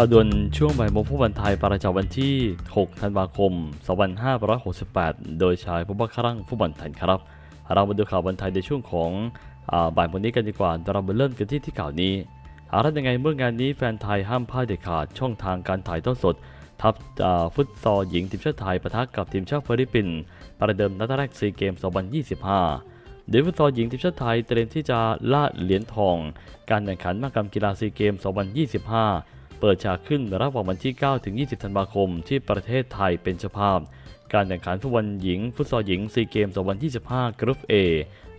ข่าวด่วนช่วงบ่ายโมงผู้บันไทยประจำวันที่ 6 ธันวาคม 2568 โดยชายผู้บังครังผู้บันไทยครับ เรามาดูข่าวบันไทยในช่วงของอบ่ายวันนี้กันดีกว่าเรามาเริ่มกันที่ที่ข่าวนี้อารัยังไงเมื่องานนี้แฟนไทยห้ามพลาดเด็ดขาดช่องทางการถ่ายทอดสด ทัพฟุตซอลหญิงทีมชาติไทยปะทะกับทีมชาติฟิลิปปินส์ประเดิมนัดแรกซีเกม 2025โดยฟุตซอลหญิงทีมชาติไทยเตรียมที่จะล่าเหรียญทอง การแข่งขันมหกรรมกีฬาซีเกม 2025 เปิดฉากขึ้นระหว่างวันที่ 9 ถึง 20 ธันวาคม ที่ประเทศไทยเป็นเจ้าภาพ การแข่งขันฟุตบอลหญิง ฟุตซอลหญิงซีเกม2025 กรุ๊ป A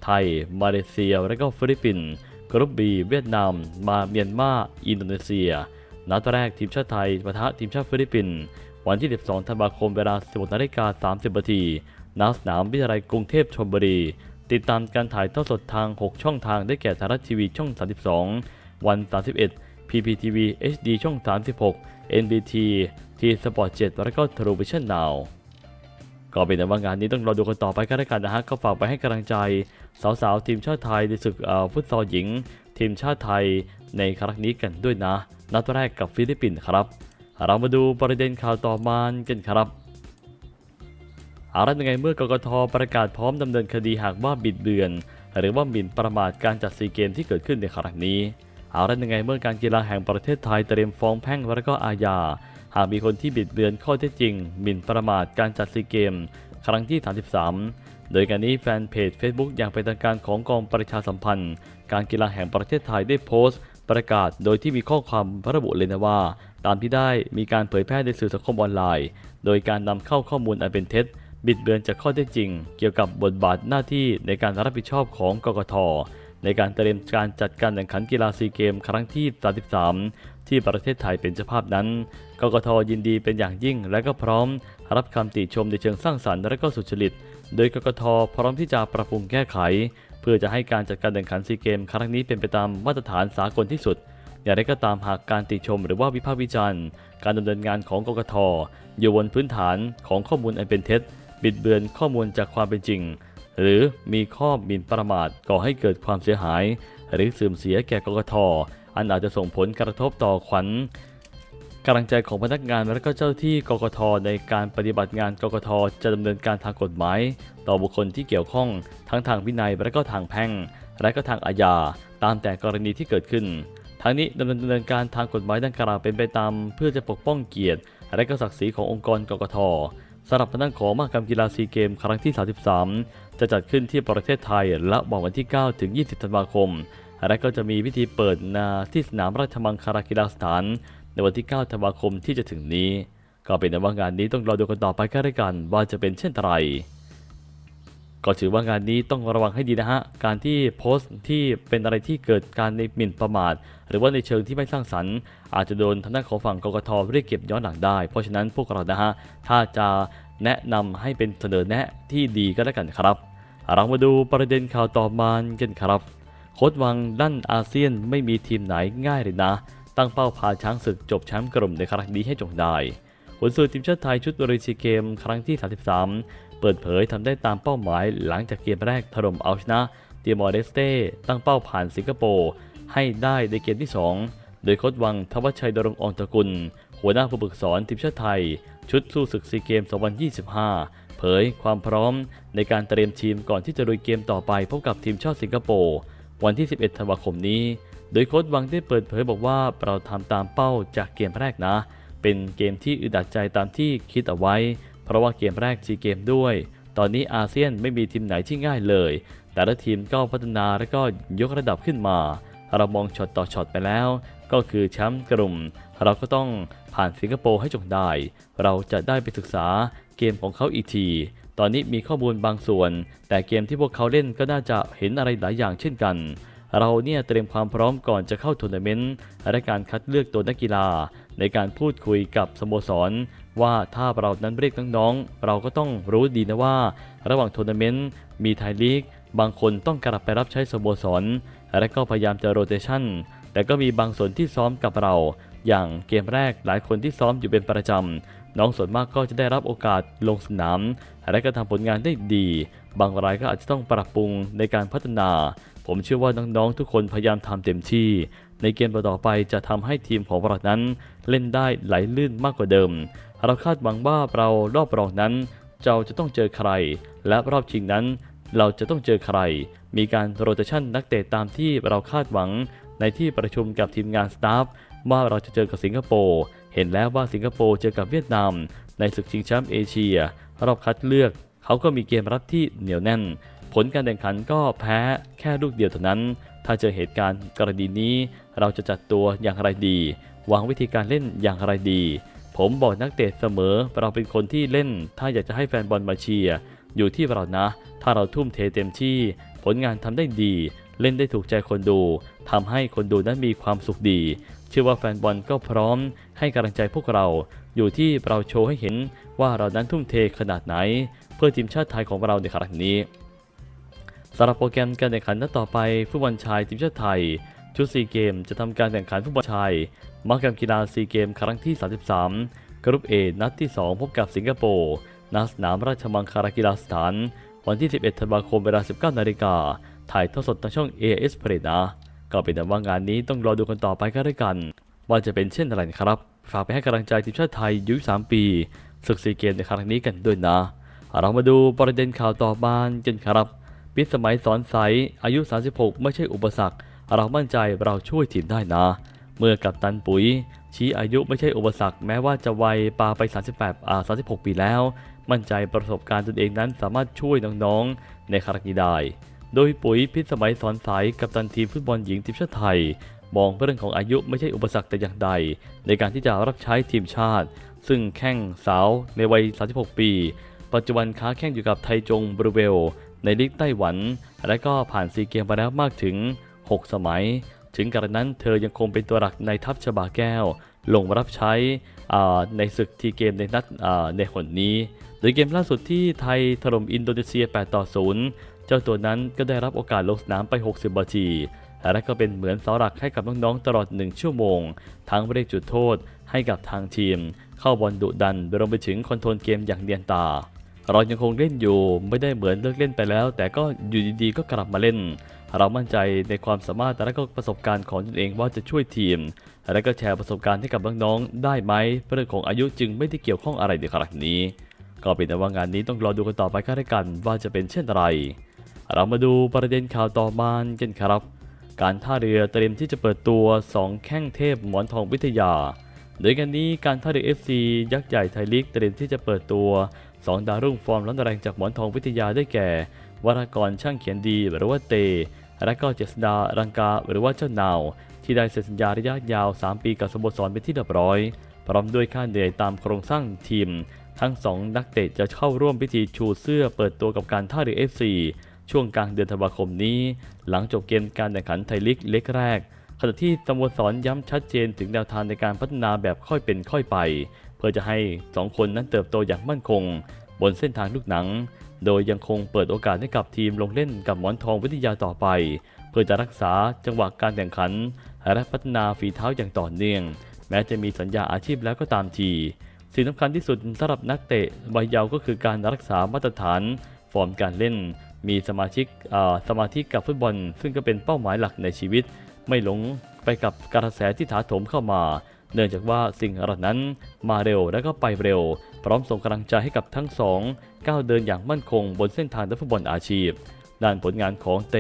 ไทย มาเลเซีย และก็ฟิลิปปินส์ กรุ๊ป B เวียดนาม มาเมียนมา อินโดนีเซีย นัดแรกทีมชาติไทยปะทะทีมชาติฟิลิปปินส์ วันที่ 12 ธันวาคม เวลา 16นาฬิกา30นาทีณสนามวิทยาลัยกรุงเทพชลบุรี ติดตามการถ่ายทอดสดทาง 6 ช่องทางได้แก่ไทยรัฐทีวีช่อง 32 วัน 31 PPTV HD ช่อง 36 NBT T Sport 7 และก็ True Vision Now ก็เป็นแต่ว่างานนี้ต้องรอดูกันต่อไปก็แล้วกันนะฮะ ก็ฝากไปให้กำลังใจ สาวๆ ทีมชาติไทยในศึกฟุตซอลหญิง ทีมชาติไทยในครั้งนี้กันด้วยนะ นัดแรกกับฟิลิปปินส์ครับ เรามาดูประเด็นข่าวต่อมากันครับอะไรยังไงเมื่อกกทประกาศพร้อมดำเนินคดีหากว่าบิดเบือน หรือว่าหมิ่นประมาทการจัดซีเกมที่เกิดขึ้นในครั้งนี้ เอาละยังไงเมื่อการกีฬาแห่งประเทศไทยเตรียมฟ้องแพ่งและก็อาญา หากมีคนที่บิดเบือนข้อเท็จจริงหมิ่นประมาทการจัดซีเกม ครั้งที่ 33 โดยการนี้แฟนเพจ Facebook อย่างเป็นทางการของกองประชาสัมพันธ์ การกีฬาแห่งประเทศไทยได้โพสต์ ประกาศโดยที่มีข้อความระบุเลยนะว่า ตามที่ได้มีการเผยแพร่ในสื่อสังคมออนไลน์ โดยการนำเข้าข้อมูลอันเป็นเท็จบิดเบือนจากข้อเท็จจริง เกี่ยวกับบทบาทหน้าที่ในการรับผิดชอบของกกท ในการเตรียมการจัดการแข่งขันกีฬาซีเกมครั้งที่ 33 ที่ประเทศไทยเป็นเจ้าภาพนั้น กกทยินดีเป็นอย่างยิ่ง และก็พร้อม รับคำติชมในเชิงสร้างสรรค์และก็สุจริต โดยกกทพร้อมที่จะปรับปรุงแก้ไข เพื่อจะให้การจัดการแข่งขันซีเกมครั้งนี้เป็นไปตามมาตรฐานสากลที่สุดอย่างไรก็ตามหากการติชมหรือว่าวิพากษ์วิจารณ์ การดำเนินงานของกกทอยู่บนพื้นฐานของข้อมูลอันเป็นเท็จ บิดเบือนข้อมูลจากความเป็นจริง หรือมีข้อหมิ่นประมาทก่อให้เกิดความเสียหาย หรือเสื่อมเสียแก่กกทอันอาจจะส่งผลกระทบต่อขวัญกำลังใจของพนักงานและก็เจ้าที่กกทในการปฏิบัติงานกกทจะดำเนินการทางกฎหมาย ต่อบุคคลที่เกี่ยวข้องทั้งทางวินัยและก็ทางแพ่ง และก็ทางอาญาตามแต่กรณีที่เกิดขึ้นทั้งนี้ดำเนินการทางกฎหมายดังกล่าวเป็นไปตาม เพื่อจะปกป้องเกียรติ และก็ศักดิ์ศรีขององค์กรกกท สำหรับพนักของมหกรรมกีฬาซีเกมครั้งที่ 33 จะจัดขึ้นที่ประเทศไทยและว่างวันที่ 9 ถึง 20 ธันวาคม และก็จะมีพิธีเปิดนาที่สนามราชมังคลากีฬาสถาน ในวันที่ 9 ธันวาคมที่จะถึงนี้ ก็เป็นแต่ว่างานนี้ต้องรอดูกันต่อไปก็แล้วกันว่าจะเป็นเช่นไร ก็ถือว่างานนี้ต้องระวังให้ดีนะฮะ การที่โพสต์ที่เป็นอะไรที่เกิดการในหมิ่นประมาท หรือว่าในเชิงที่ไม่สร้างสรรค์ อาจจะโดนทางด้านของฝั่งกกทเรียกเก็บย้อนหลังได้ เพราะฉะนั้นพวกเรานะฮะ ถ้าจะแนะนำให้เป็นเสนอแนะที่ดีก็แล้วกันครับ เรามาดูประเด็นข่าวต่อมากันครับ โค้ดวังด้านอาเซียนไม่มีทีมไหนง่ายเลยนะ ตั้งเป้าพาช้างศึกจบแชมป์กลุ่มในครั้งนี้ให้จงได้ผลสื่อทีมชาติไทยชุดบริซีเกม ครั้งที่ 33 เปิดเผยทำได้ตามเป้าหมายหลังจากเกมแรกถล่มเอาชนะเตียมอร์เดสเต้ตั้งเป้าผ่านสิงคโปร์ให้ได้ในเกมที่ 2 โดยโค้ดวังทวัชชัยดรงองตระกุล หัวหน้าผู้ฝึกสอนทีมชาติไทย ชุดสู้ศึกซีเกม 2025 เผยความพร้อมในการเตรียมทีมก่อนที่จะลุยเกมต่อไปพบกับทีมชาติสิงคโปร์วันที่ 11 ธันวาคมนี้ โดยโค้ดวังได้เปิดเผยบอกว่าเราทำตามเป้าจากเกมแรกนะ เป็นเกมที่อึดอัดใจตามที่คิดเอาไว้ เพราะว่าเกมแรกซีเกมด้วย ตอนนี้อาเซียนไม่มีทีมไหนที่ง่ายเลย แต่ละทีมก็พัฒนาและก็ยกระดับขึ้นมา เรามองช็อตต่อช็อตไปแล้ว ก็คือแชมป์กลุ่ม เราก็ต้องผ่านสิงคโปร์ให้จงได้ เราจะได้ไปศึกษาเกมของเขาอีกที ตอนนี้มีข้อมูลบางส่วน แต่เกมที่พวกเขาเล่นก็น่าจะเห็นอะไรหลายอย่างเช่นกันเราเนี่ยเตรียมความพร้อมก่อนจะเข้าทัวร์นาเมนต์และการคัดเลือกตัวนักกีฬา ในการพูดคุยกับสโมสร ว่าถ้าเรานั้นเรียกน้องๆ เราก็ต้องรู้ดีนะว่า ระหว่างทัวร์นาเมนต์มีไทยลีก บางคนต้องกลับไปรับใช้สโมสร และก็พยายามจะโรเตชันแต่ก็มีบางส่วนที่ซ้อมกับเรา อย่างเกมแรกหลายคนที่ซ้อมอยู่เป็นประจำน้องส่วนมากก็จะได้รับโอกาสลงสนาม และก็ทำผลงานได้ดี บางรายก็อาจจะต้องปรับปรุงในการพัฒนา ผมเชื่อว่าน้องๆทุกคนพยายามทำเต็มที่ ในเกมต่อๆไปจะทำให้ทีมของเรานั้นเล่นได้ไหลลื่นมากกว่าเดิม เราคาดหวังว่าเรารอบรองนั้นเราจะต้องเจอใคร และรอบชิงนั้น เราจะต้องเจอใคร มีการโรเตชันนักเตะตามที่เราคาดหวังในที่ประชุมกับทีมงานสตาฟว่าเราจะเจอกับสิงคโปร์ เห็นแล้วว่าสิงคโปร์เจอกับเวียดนาม ในศึกชิงแชมป์เอเชีย รอบคัดเลือก เขาก็มีเกมรับที่เหนียวแน่น ผลการแข่งขันก็แพ้แค่ลูกเดียวเท่านั้น ถ้าเจอเหตุการณ์กรณีนี้ เราจะจัดตัวอย่างไรดี วางวิธีการเล่นอย่างไรดี ผมบอกนักเตะเสมอ เราเป็นคนที่เล่น ถ้าอยากจะให้แฟนบอลมาเชียร์อยู่ที่เรานะ ถ้าเราทุ่มเทเต็มที่ ผลงานทำได้ดี เล่นได้ถูกใจคนดูทำให้คนดูนั้นมีความสุขดี เชื่อว่าแฟนบอลก็พร้อม ให้กำลังใจพวกเรา อยู่ที่เราโชว์ให้เห็นว่าเรานั้นทุ่มเทขนาดไหน เพื่อทีมชาติไทยของเราในครั้งนี้ สำหรับโปรแกรมการแข่งขันนัดต่อไปฟุตบอลชายทีมชาติไทย ชุดซีเกมจะทำการแข่งขันฟุตบอลชายมหกรรมกีฬาซีเกมครั้งที่ 33 กรุ๊ป A นัดที่ 2 พบกับสิงคโปร์ณสนามราชมังคลากีฬาสถาน วันที่ 11 ธันวาคมเวลา 19 นาฬิกาถ่ายทอดสดทางช่อง AS p l a y นะก็เป็นแต่ว่างานนี้ต้องรอดูกันต่อไปก็ได้วกัน ว่าจะเป็นเช่นไรนะครับ ฝากไปให้กำลังใจทีมชาติไทยอายุ3ปีศึกซีเกมในครั้งนี้กันด้วยนะ เรามาดูประเด็นข่าวต่อบ้านกันครับ ปิสมัยสอนใสอายุ 36 ไม่ใช่อุปสรรค เรามั่นใจเราช่วยทีมได้นะ เมื่อกับตันปุ๋ย ชี้อายุไม่ใช่อุปสรรค แม้ว่าจะวัยปาไป 38อ่า36 ปีแล้ว มั่นใจประสบการณ์ตนเองนั้นสามารถช่วยน้องๆ ในคารั้งนี้ได้ โดยปุ๋ยพิสมัยสอนใสกับตันทีมฟุตบอลหญิงทีมชาติไทย มองเรื่องของอายุไม่ใช่อุปสรรคแต่อย่างใด ในการที่จะรับใช้ทีมชาติ ซึ่งแข้งสาวในวัย 36 ปี ปัจจุบันค้าแข้งอยู่กับไทจงบรูเวล ในลีกไต้หวัน และก็ผ่านซีเกมไปแล้วมากถึง 6 สมัย ถึงกระนั้นเธอยังคงเป็นตัวหลักในทัพชบาแก้ว ลงรับใช้ในศึกทีเกมในนัดในหนนี้ โดยเกมล่าสุดที่ไทยถล่มอินโดนีเซีย 8 ต่อ 0 เจ้าตัวนั้นก็ได้รับโอกาสลงสนามไป 60นาทีและก็เป็นเหมือนเสาหลักให้กับน้องๆตลอด 1 ชั่วโมง ทั้งเรียกจุดโทษให้กับทางทีม เข้าบอลดุดันรวมไปถึงคอนโทรลเกมอย่างเนียนตา เรายังคงเล่นอยู่ไม่ได้เหมือนเลิกเล่นไปแล้ว แต่ก็อยู่ดีๆก็กลับมาเล่น เรามั่นใจในความสามารถและก็ประสบการณ์ของตนเองว่าจะช่วยทีม และก็แชร์ประสบการณ์ให้กับน้องๆได้ไหมเรื่องของอายุจึงไม่ได้เกี่ยวข้องอะไรในครั้งนี้ ก็เป็นแต่ว่างานนี้ต้องรอดูกันต่อไปก็ได้กันว่าจะเป็นเช่นไร เรามาดูประเด็นข่าวต่อมากันครับการท่าเรือเตรียมที่จะเปิดตัว 2 แข้งเทพหมอนทองวิทยา โดยกันนี้การท่าเรือ FC ยักษ์ใหญ่ไทยลีกเตรียมที่จะเปิดตัว 2ดาวรุ่งฟอร์มร้อนแรงจากหมอนทองวิทยาได้แก่ วรากรช่างเขียนดีหรือว่าเต และก็เจษดารังกาหรือว่าเจ้านาว ที่ได้เซ็นสัญญาระยะยาว 3 ปีกับสโมสรเป็นที่เรียบร้อย พร้อมด้วยค่าเหนื่อยตามโครงสร้างทีม ทั้ง 2 นักเตะจะเข้าร่วมพิธีชูเสื้อเปิดตัวกับการท่าเรือ FC ช่วงกลางเดือนธันวาคมนี้ หลังจบเกมการแข่งขันไทยลีกเล็กแรกขณะที่สโมสรย้ำชัดเจนถึงแนวทางในการพัฒนาแบบค่อยเป็นค่อยไป เพื่อจะให้2คนนั้นเติบโตอย่างมั่นคง บนเส้นทางลูกหนัง โดยยังคงเปิดโอกาสให้กับทีมลงเล่นกับหมอนทองวิทยาต่อไป เพื่อจะรักษาจังหวะการแข่งขัน และพัฒนาฝีเท้าอย่างต่อเนื่อง แม้จะมีสัญญาอาชีพแล้วก็ตามที สิ่งสำคัญที่สุดสำหรับนักเตะวัยเยาว์ก็คือการรักษามาตรฐาน ฟอร์มการเล่น มีสมาชิกสมาธิกับฟุตบอล ซึ่งก็เป็นเป้าหมายหลักในชีวิต ไม่หลงไปกับกระแสที่ถาโถมเข้ามา เนื่องจากว่าสิ่งเหล่านั้นมาเร็วและก็ไปเร็ว พร้อมส่งกำลังใจให้กับทั้งสองก้าวเดินอย่างมั่นคงบนเส้นทางนักฟุตบอลอาชีพ ด้านผลงานของเต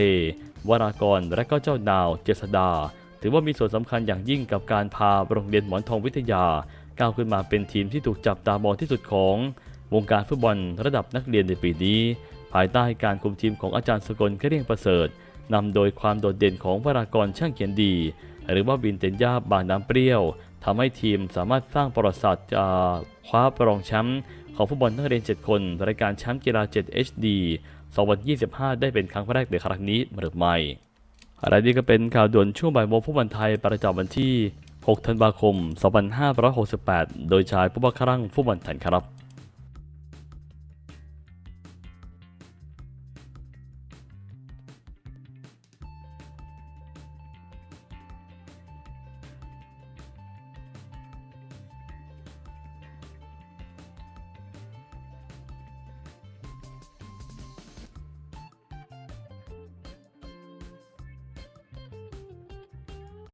วรากรและก็เจ้านาวเจษดา ถือว่ามีส่วนสำคัญอย่างยิ่งกับการพาโรงเรียนหมอนทองวิทยา ก้าวขึ้นมาเป็นทีมที่ถูกจับตามองที่สุดของวงการฟุตบอลระดับนักเรียนในปีนี้ ภายใต้การคุมทีมของอาจารย์สกลเกเรียงประเสริฐนำโดยความโดดเด่นของวรากรช่างเขียนดี หรือว่าบินเตนยาบางน้ำเปรี้ยว ทำให้ทีมสามารถสร้างประวัติศาสตร์อ่าคว้าประรองแชมป์ของฟุตบอลนักเรียน 7 คนรายการแชมป์กีฬา 7 HD 2025 ได้เป็นครั้งแรกในครั้งนี้หรือไม่อะไรนี้ก็เป็นข่าวด่วนช่วงบ่ายโมงฟุตบอลไทยประจำวันที่ 6 ธันวาคม 2568 โดยชายผู้บังคับฟุตบอลไทยครับ